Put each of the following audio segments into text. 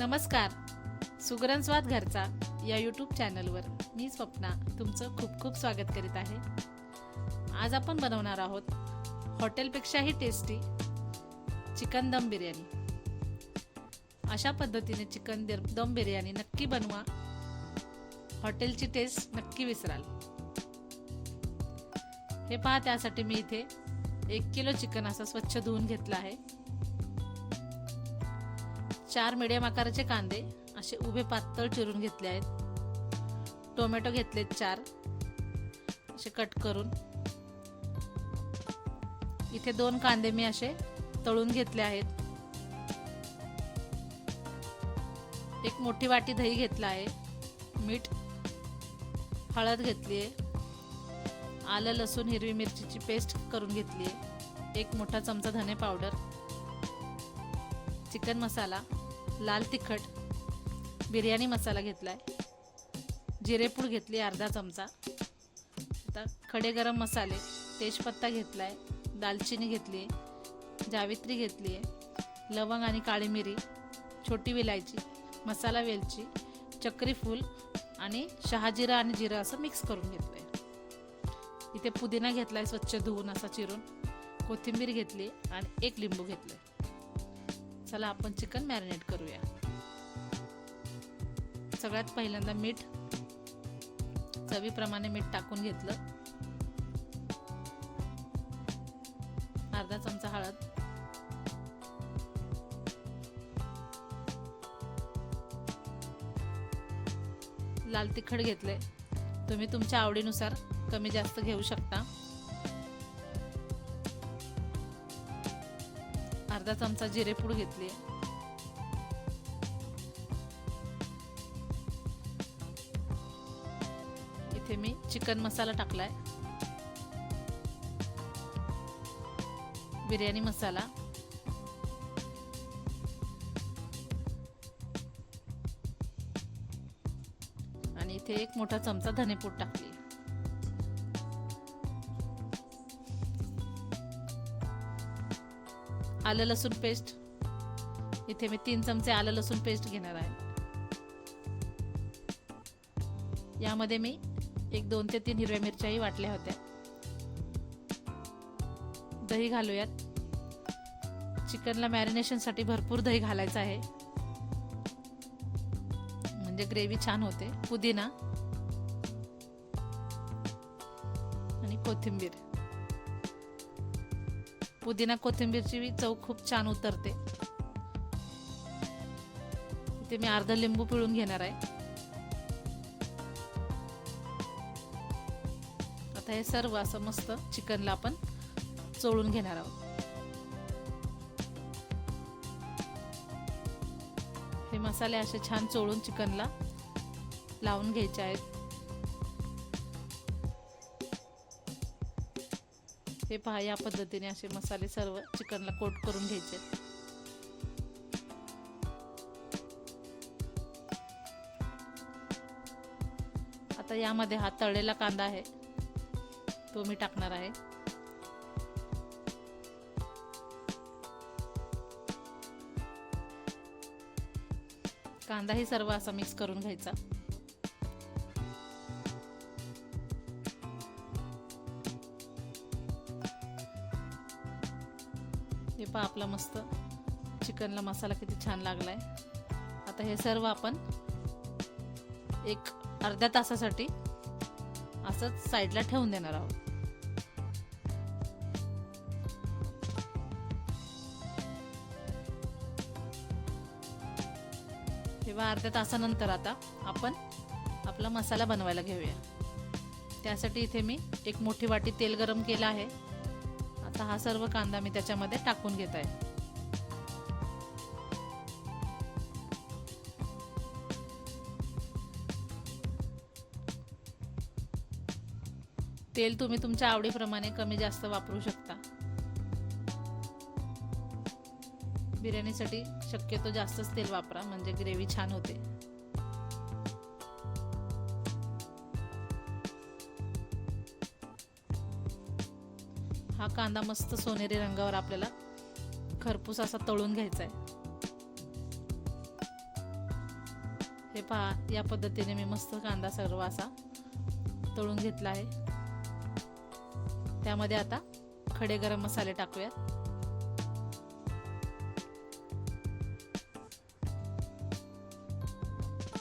नमस्कार. सुगरण स्वाद घरचा या यूट्यूब चॅनलवर मी स्वप्ना तुमचं खूप खूप स्वागत करीत आहे. आज आपण बनवणार आहोत हॉटेलपेक्षाही टेस्टी चिकन दम बिर्याणी. अशा पद्धतीने चिकन दिर दम बिर्याणी नक्की बनवा. हॉटेलची टेस्ट नक्की विसराल. हे पहा त्यासाठी मी इथे एक किलो चिकन असं स्वच्छ धुवून घेतलं आहे. चार मिडियम आकाराचे कांदे असे उभे पातळ चिरून घेतले आहेत. टोमॅटो घेतलेत चार. असे कट करून. इथे दोन कांदे मी असे तळून घेतले आहेत. एक मोठी वाटी दही घेतला आहे. मीठ हळद घेतली आहे. आलं लसूण हिरवी मिरचीची पेस्ट करून घेतली आहे. एक मोठा चमचा धने पावडर चिकन मसाला. लाल तिखट बिर्याणी मसाला घेतला आहे जिरेपूड घेतली अर्धा चमचा. आता खडे गरम मसाले तेजपत्ता घेतला आहे दालचिनी घेतली आहे जावित्री घेतली आहे लवंग आणि काळी मिरी छोटी विलायची मसाला वेलची चक्री फूल आणि शहाजिरा आणि जिरं असं मिक्स करून घेतलं आहे इथे पुदिना घेतला आहे स्वच्छ धुवून असा चिरून. कोथिंबीर घेतली आणि एक लिंबू घेतलंय. चला आपण चिकन मॅरिनेट करूया. सगळ्यात पहिल्यांदा मीठ चवीप्रमाणे मीठ टाकून घेतलं. अर्धा चमचा हळद. लाल तिखट घेतले तुम्ही तुमच्या आवडीनुसार कमी जास्त घेऊ शकता. अर्धा चमचा जिरेपूड घेतली. इथे मी चिकन मसाला टाकलाय. बिर्याणी मसाला. आणि इथे एक मोठा चमचा धनेपूड टाकली. आलं लसूण पेस्ट. इथे मी तीन चमचे आलं लसूण पेस्ट घेणार आहे. यामध्ये मी एक दोन ते तीन हिरव्या मिरच्याही वाटल्या होत्या. दही घालूयात. चिकनला मॅरिनेशनसाठी भरपूर दही घालायचं आहे. म्हणजे ग्रेव्ही छान होते. पुदिना. आणि कोथिंबीर. पुदिना कोथिंबीरची चव खूप छान उतरते. इथे मी अर्धा लिंबू पिळून घेणार आहे. आता हे सर्व असं मस्त चिकनला आपण चोळून घेणार आहोत. हे मसाले असे छान चोळून चिकनला लावून घ्यायचे आहेत. हे पहा या पद्धतीने असे मसाले सर्व चिकनला कोट करून घ्यायचे. आता यामध्ये हा तळलेला कांदा आहे. तो मी टाकणार आहे. कांदाही सर्व असा मिक्स करून घ्यायचा. हे पहा आपला मस्त चिकनला मसाला किती छान लागलाय. आता हे सर्व आपण एक अर्ध्या तासासाठी असंच साईडला ठेवून देणार आहोत. तेव्हा अर्ध्या तासानंतर आता आपण आपला मसाला बनवायला घेऊया. त्यासाठी इथे मी एक मोठी वाटी तेल गरम केलं आहे. आता हा सर्व कांदा मी त्याच्यामध्ये टाकून घेत आहे. तेल तुम्ही तुमच्या आवडीप्रमाणे कमी जास्त वापरू शकता. बिर्याणीसाठी शक्यतो जास्तच तेल वापरा म्हणजे ग्रेव्ही छान होते. हा कांदा मस्त सोनेरी रंगावर आपल्याला खरपूस असा तळून घ्यायचा आहे हे पहा या पद्धतीने मी मस्त कांदा सर्व असा तळून घेतला आहे. त्यामध्ये आता खडे गरम मसाले टाकूयात.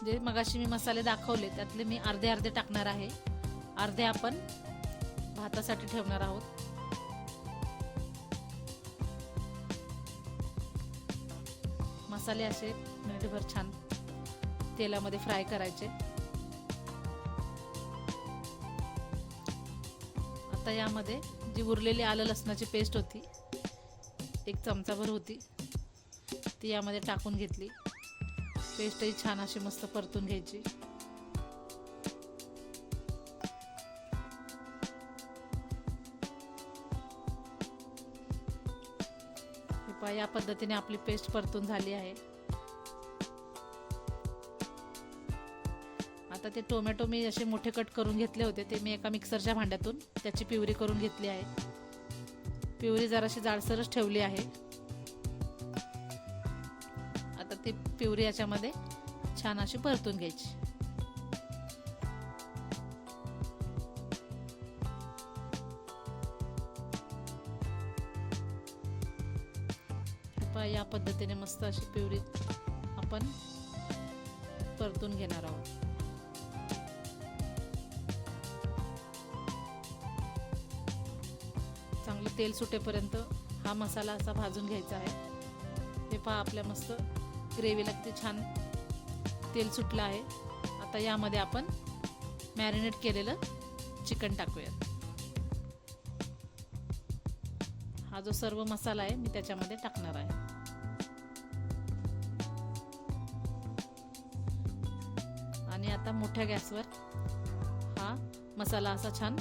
जे मगाशी मी मसाले दाखवले त्यातले मी अर्धे अर्धे टाकणार आहे. अर्धे आपण भातासाठी ठेवणार आहोत. मसाले असे मिनिटभर छान तेलामध्ये फ्राय करायचे. आता यामध्ये जी उरलेली आलं लसणाची पेस्ट होती एक चमचाभर होती ती यामध्ये टाकून घेतली. पेस्टही छान अशी मस्त परतून घ्यायची. पहा या पद्धतीने आपली पेस्ट परतून झाली आहे. आता ते टोमॅटो मी असे मोठे कट करून घेतले होते ते मी एका मिक्सरच्या भांड्यातून त्याची पिवरी करून घेतली आहे. पिवरी जराशी जाडसरच ठेवली आहे. आता ती पिवरी याच्यामध्ये छान अशी परतून घ्यायची. पद्धतीने मस्त अशी प्युरी आपण परतून घेणार आहोत. चांगलं तेल सुटेपर्यंत हा मसाला असा भाजून घ्यायचा आहे. हे पहा आपल्या मस्त ग्रेव्हीला किती छान तेल सुटलं आहे. आता यामध्ये आपण मॅरिनेट केलेलं चिकन टाकूयात. हा जो सर्व मसाला आहे मी त्याच्यामध्ये टाकणार आहे. आता मोठ्या गॅसवर. हा मसाला असा छान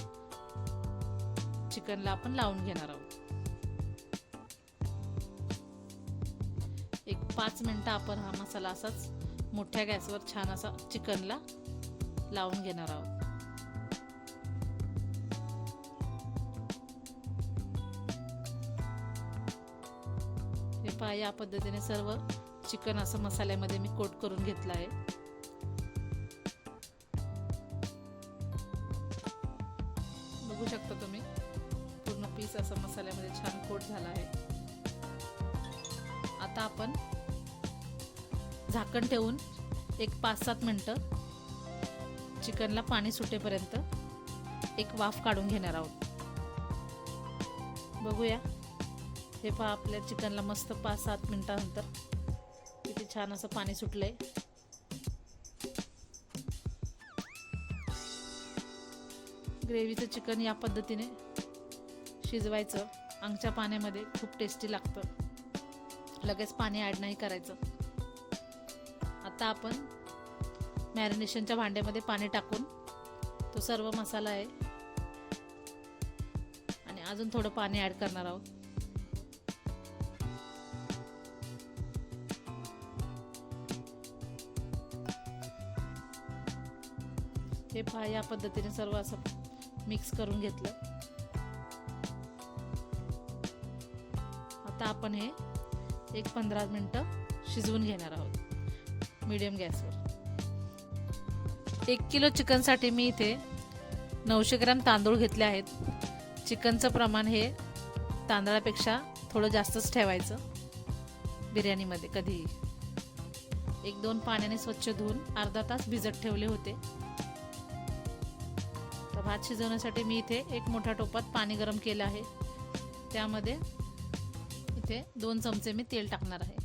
चिकनला आपण लावून घेणार आहोत. एक पाच मिनटं आपण हा मसाला असाच मोठ्या गॅसवर छान असा चिकनला लावून घेणार आहोत. हे पहा या पद्धतीने सर्व चिकन असं मसाल्यामध्ये मी कोट करून घेतलं आहे. झाकण ठेवून एक पाच सात मिनटं चिकनला पाणी सुटेपर्यंत एक वाफ काढून घेणार आहोत. बघूया. हे पहा आपल्या चिकनला मस्त पाच सात मिनटानंतर किती छान असं पाणी सुटलंय. ग्रेव्हीचं चिकन या पद्धतीने शिजवायचं. अंगच्या पाण्यामध्ये खूप टेस्टी लागतं. लगेच पाणी ॲड नाही करायचं. आता आपण मॅरिनेशनच्या भांड्यामध्ये पाणी टाकून तो सर्व मसाला आहे. आणि अजून थोडं पाणी ॲड करणार आहोत. हे पहा या पद्धतीने सर्व असं मिक्स करून घेतलं. आता आपण हे एक पंधरा मिनटं शिजवून घेणार आहोत. मीडियम गॅसवर. एक किलो चिकनसाठी मी इथे नऊशे ग्रॅम तांदूळ घेतले आहेत. चिकनचं प्रमाण हे तांदळापेक्षा थोडं जास्तच ठेवायचं. बिर्याणीमध्ये कधीही. एक दोन पाण्याने स्वच्छ धुवून अर्धा तास भिजत ठेवले होते. तर भात शिजवण्यासाठी मी इथे एक मोठ्या टोपात पाणी गरम केलं आहे. त्यामध्ये इथे दोन चमचे मी तेल टाकणार आहे.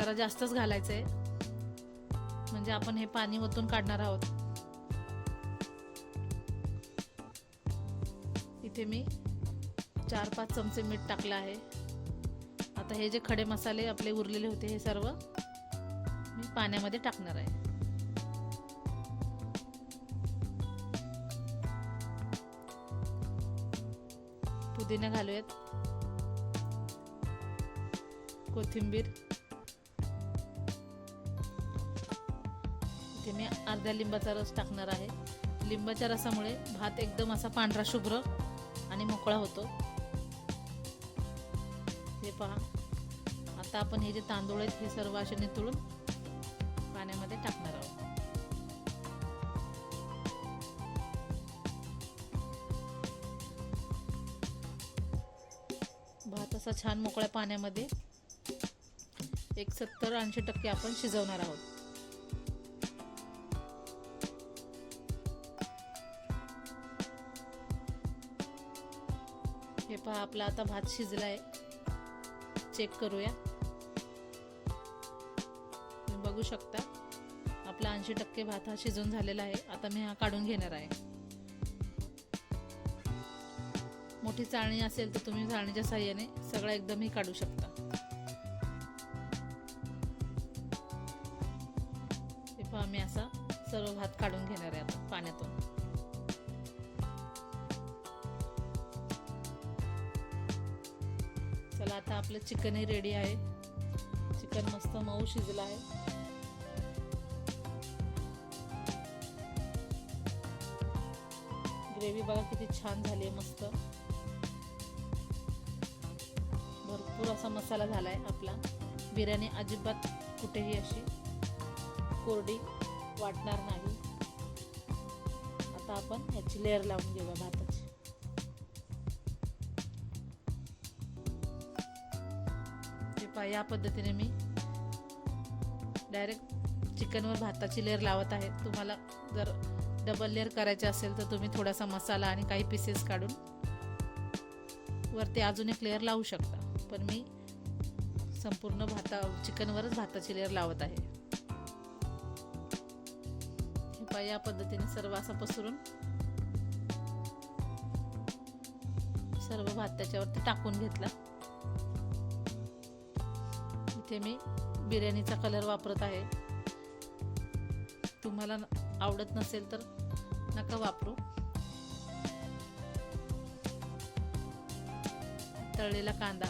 जरा जास्तच घालायचं आहे म्हणजे आपण हे पाणी ओतून काढणार आहोत. इथे मी चार पाच चमचे मीठ टाकलं आहे. आता हे जे खडे मसाले आपले उरलेले होते हे सर्व मी पाण्यामध्ये टाकणार आहे. पुदिना घालूयात. कोथिंबीर. अर्ध्या लिंबाचा रस टाकणार आहे. लिंबाच्या रसामुळे भात एकदम असा पांढरा शुभ्र आणि मोकळा होतो. हे पहा. आता आपण हे जे तांदूळ आहेत हे सर्व असे नितळून पाण्यामध्ये टाकणार आहोत. भात असा छान मोकळ्या पाण्यामध्ये एक सत्तर ऐंशी टक्के आपण शिजवणार आहोत. पहा आपला आता भात शिजलाय. चेक करूया. तुम्ही बघू शकता आपला ऐंशी टक्के भात हा शिजून झालेला आहे. आता मी हा काढून घेणार आहे. मोठी चाळणी असेल तर तुम्ही चाळणीच्या साह्याने सगळा एकदमही काढू शकता. हे पहा मी असा सर्व भात काढून घेणार आहे आता पाण्यातून. आपलं चिकनही रेडी आहे. चिकन मस्त मऊ शिजलं आहे. ग्रेव्ही बघा किती छान झाली आहे मस्त. भरपूर असा मसाला झालाय आपला. बिर्याणी अजिबात कुठेही अशी कोरडी वाटणार नाही. आता आपण याची लेअर लावून घेऊया भातात पहा या पद्धतीने मी डायरेक्ट चिकनवर भाताची लेअर लावत आहे. तुम्हाला जर डबल लेअर करायचे असेल तर तुम्ही थोडासा मसाला आणि काही पीसेस काढून वरती अजून एक लेअर लावू शकता. पण मी संपूर्ण भाता चिकनवरच भाताची लेअर लावत आहे. हे पहा या पद्धतीने सर्व असं पसरून सर्व भात त्याच्यावरती टाकून घेतला. इथे मी बिर्याणीचा कलर वापरत आहे. तुम्हाला आवडत नसेल तर नका वापरू. तळलेला कांदा.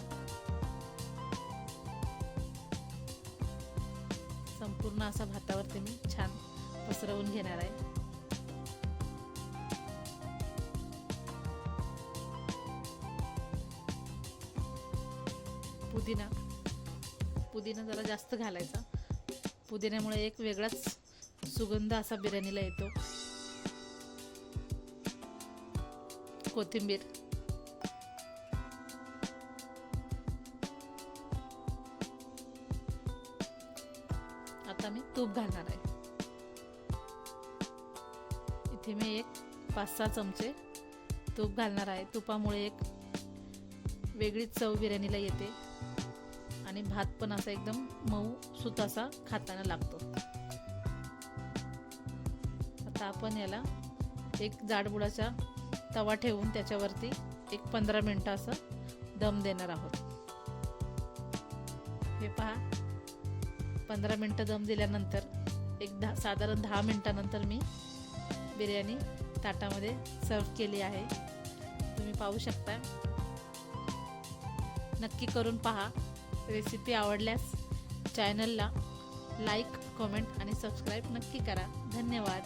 संपूर्ण असा भातावरती मी छान पसरवून घेणार आहे. पुदिना. पुदिना जरा जास्त घालायचा. पुदिन्यामुळे एक वेगळाच सुगंध असा बिर्याणीला येतो. कोथिंबीर. आता मी तूप घालणार आहे. इथे मी एक पाच सहा चमचे तूप घालणार आहे. तुपामुळे एक वेगळीच चव बिर्याणीला येते. आणि भात पण असा एकदम मऊ सुत असा खाताना लागतो. आता आपण याला एक जाडबुडाचा तवा ठेवून त्याच्यावरती एक पंधरा मिनटं असं दम देणार आहोत. हे पहा पंधरा मिनटं दम दिल्यानंतर एक दहा साधारण दहा मिनटानंतर मी बिर्याणी ताटामध्ये सर्व केली आहे. तुम्ही पाहू शकता. नक्की करून पहा. रेसिपी आवडल्यास चॅनलला लाईक कमेंट आणि सबस्क्राईब नक्की करा. धन्यवाद.